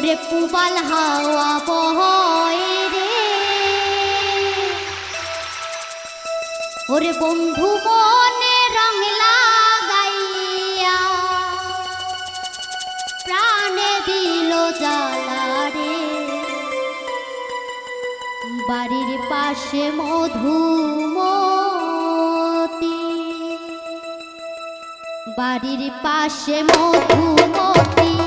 ওরে পুবাল হাওয়া বহয় রে। ওরে বন্ধু মনে রং লাগাইয়া প্রাণে দিল জ্বালা রে। বাড়ির পাশে মধুমতি। বাড়ির পাশে মধুমতি।